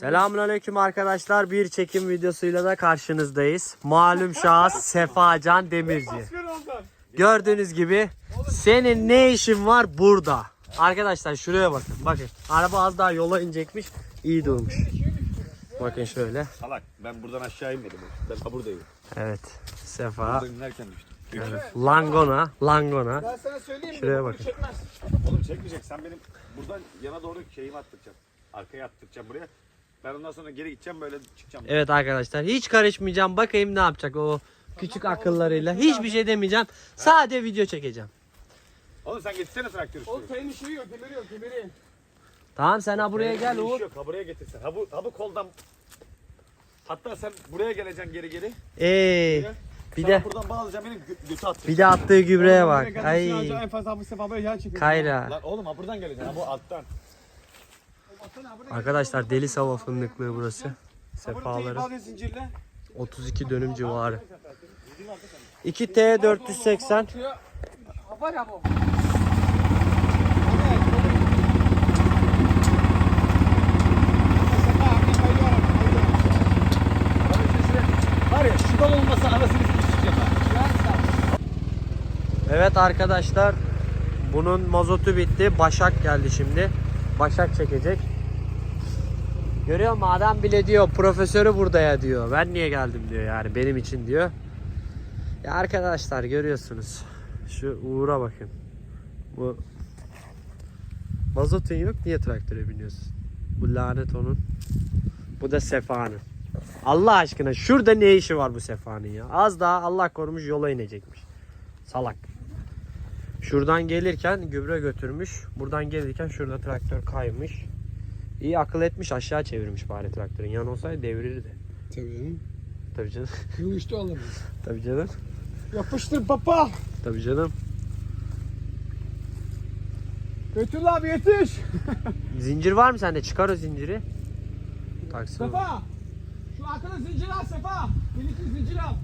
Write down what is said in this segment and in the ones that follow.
Selamünaleyküm arkadaşlar. Bir çekim videosuyla da karşınızdayız. Malum şahıs Sefacan Demirci. Gördüğünüz gibi senin ne işin var burada? Arkadaşlar şuraya bakın. Bakın araba az daha yola inecekmiş. İyi durmuş. Bakın şöyle. Salak ben buradan aşağı inmedim. Ben ha buradayım. Evet. Sefa. Buradan inerken düştüm. Evet. Langona. Langona. Ben sana söyleyeyim mi? Şuraya bakın. Çekmez. Oğlum çekmeyecek. Sen benim buradan yana doğru şeyimi attıracaksın. Arkaya attıracağım buraya. Ben ondan sonra geri gideceğim böyle çıkacağım. Evet arkadaşlar hiç karışmayacağım. Bakayım ne yapacak o küçük akıllarıyla. Hiçbir şey demeyeceğim. Sadece video çekeceğim. Oğlum sen getirsene traktörü. O senin işi yok, demiri yok, demiri. Tamam sen ha buraya gel Uğur. Yok, ha buraya getirsen. Ha bu, ha bu koldan. Hatta sen buraya geleceksin geri geri. Ee, bir Sana de buradan bağlayacağım benim gö- götü atacak. bir de attığı gübreye Oğlum, bak. Ay. En fazla bu sefer böyle yer çekiyor. Kayra. Lan oğlum ha buradan geleceksin. Ha bu alttan. Arkadaşlar deli sava fındıklığı burası. Sefaları. al zincirle. 32 dönüm civarı. 2T 480. Şuraya- Ha, Var ya bu. Var ya şu dal olmasa anasını sikeceğim ha. Evet arkadaşlar. Bunun mazotu bitti. Başak geldi şimdi. Başak çekecek. Görüyor musun? Adam bile diyor profesörü burada ya diyor. Ben niye geldim diyor yani benim için diyor. Ya arkadaşlar görüyorsunuz. Şu Uğur'a bakın. Bu mazotun yok niye traktöre biniyorsun? Bu lanet onun. Bu da Sefa'nın. Allah aşkına şurada ne işi var bu Sefa'nın ya? Az daha Allah korumuş yola inecekmiş. Salak. Şuradan gelirken gübre götürmüş. Buradan gelirken şurada traktör kaymış. İyi akıl etmiş aşağı çevirmiş bari traktörün. Yan olsaydı devirirdi. Tabii canım. Tabii canım. Bu işte olamaz. Tabii canım. Yapıştır papa. Tabii canım. Götür abi yetiş. Zincir var mı sende? Çıkar o zinciri. Taksana. Sefa. Şu arkada zincir al Sefa. Birlikte zincir al.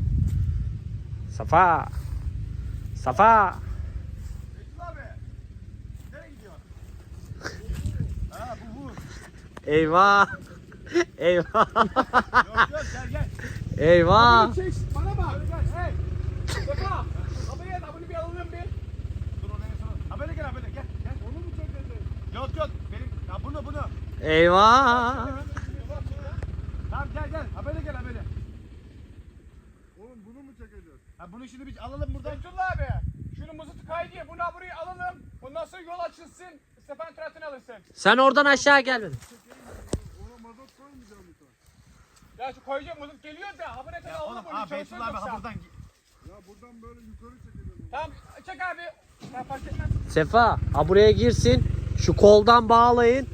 Safa. Safa. Betül abi. Nereye gidiyorsun? ha bu bu. Eyvah. Eyvah. Yok yok gel gel. Eyvah. Çek bana bak. Hey. Sefa. Gel bunu bir alalım bir. Dur onu en son. Ha böyle gel ha böyle gel. gel. Onu mu çekeceksin? Yok yok. Benim ha bunu bunu. Eyvah. Tamam gel gel. Ha böyle gel ha böyle. Oğlum bunu mu çekeceğiz? Ha bunu şimdi bir alalım buradan. Abdullah abi. Şunu muzutu kaydiye bunu buraya alalım. Ondan sonra yol açılsın. Stefan Trat'ını alırsın. Sen oradan aşağı gelmedin. Ona mazot koymayacağım bir tane. Ya şu koyacağım muzut geliyor da ha buraya kadar Ya bunu. ha çalışır Beytullah abi ha buradan. Ya buradan böyle yukarı çekelim. Tamam çek abi. Ben fark etmez. Sefa, ha buraya girsin. Şu koldan bağlayın.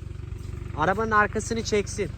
Arabanın arkasını çeksin.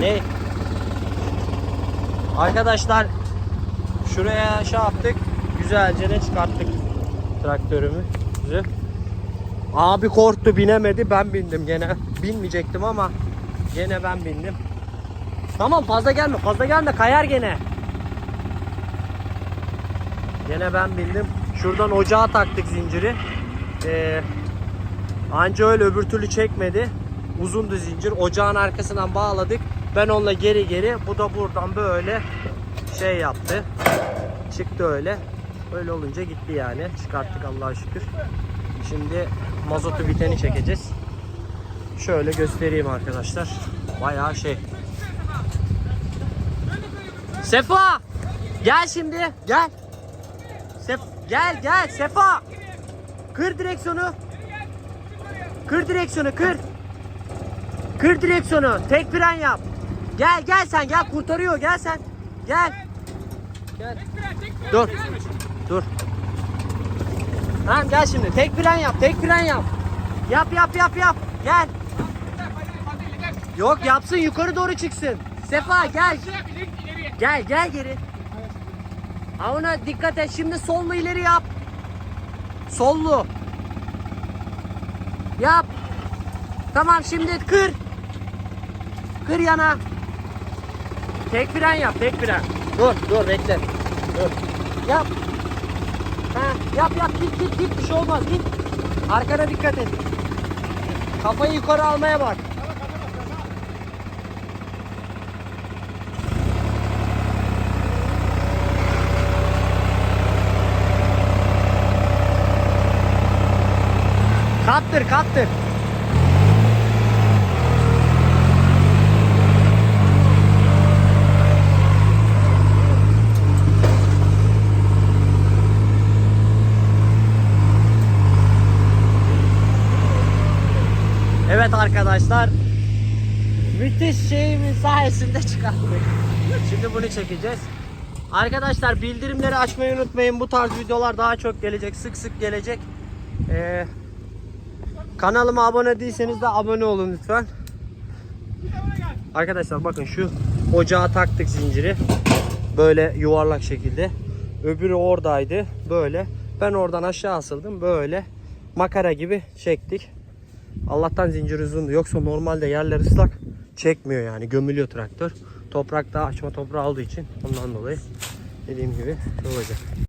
Ne? Arkadaşlar şuraya şey yaptık. Güzelce ne çıkarttık traktörümüzü. Abi korktu binemedi ben bindim gene. Binmeyecektim ama gene ben bindim. Tamam fazla gelme fazla gelme kayar gene. Gene ben bindim. Şuradan ocağa taktık zinciri. Ee, anca öyle öbür türlü çekmedi. Uzundu zincir. Ocağın arkasından bağladık. Ben onunla geri geri. Bu da buradan böyle şey yaptı. Çıktı öyle. Öyle olunca gitti yani. Çıkarttık Allah'a şükür. Şimdi mazotu biteni çekeceğiz. Şöyle göstereyim arkadaşlar. Bayağı şey. Sefa! Gel şimdi. Gel. Sef gel gel Sefa. Kır direksiyonu. Kır direksiyonu kır. Kır direksiyonu. Tek fren yap. Gel gel sen gel kurtarıyor gel sen. Gel. Gel. Dur. Dur. Tamam gel şimdi. Tek fren yap. Tek fren yap. Yap yap yap yap. Gel. Yok yapsın yukarı doğru çıksın. Sefa gel. Gel gel geri. Ha ona dikkat et. Şimdi sollu ileri yap. Sollu. Yap. Tamam şimdi kır. Kır yana. Tek fren yap, tek fren. Dur, dur bekle. Dur. Yap. Ha, yap yap git git git bir şey olmaz git. Arkana dikkat et. Kafayı yukarı almaya bak. Kattır, kattır. Evet arkadaşlar. Müthiş şeyimin sayesinde çıkarttık. Şimdi bunu çekeceğiz. Arkadaşlar bildirimleri açmayı unutmayın. Bu tarz videolar daha çok gelecek. Sık sık gelecek. Ee, kanalıma abone değilseniz de abone olun lütfen. Arkadaşlar bakın şu ocağa taktık zinciri. Böyle yuvarlak şekilde. Öbürü oradaydı. Böyle. Ben oradan aşağı asıldım. Böyle makara gibi çektik. Allah'tan zincir uzundu. Yoksa normalde yerler ıslak çekmiyor yani. Gömülüyor traktör. Toprak daha açma toprağı olduğu için ondan dolayı dediğim gibi olacak.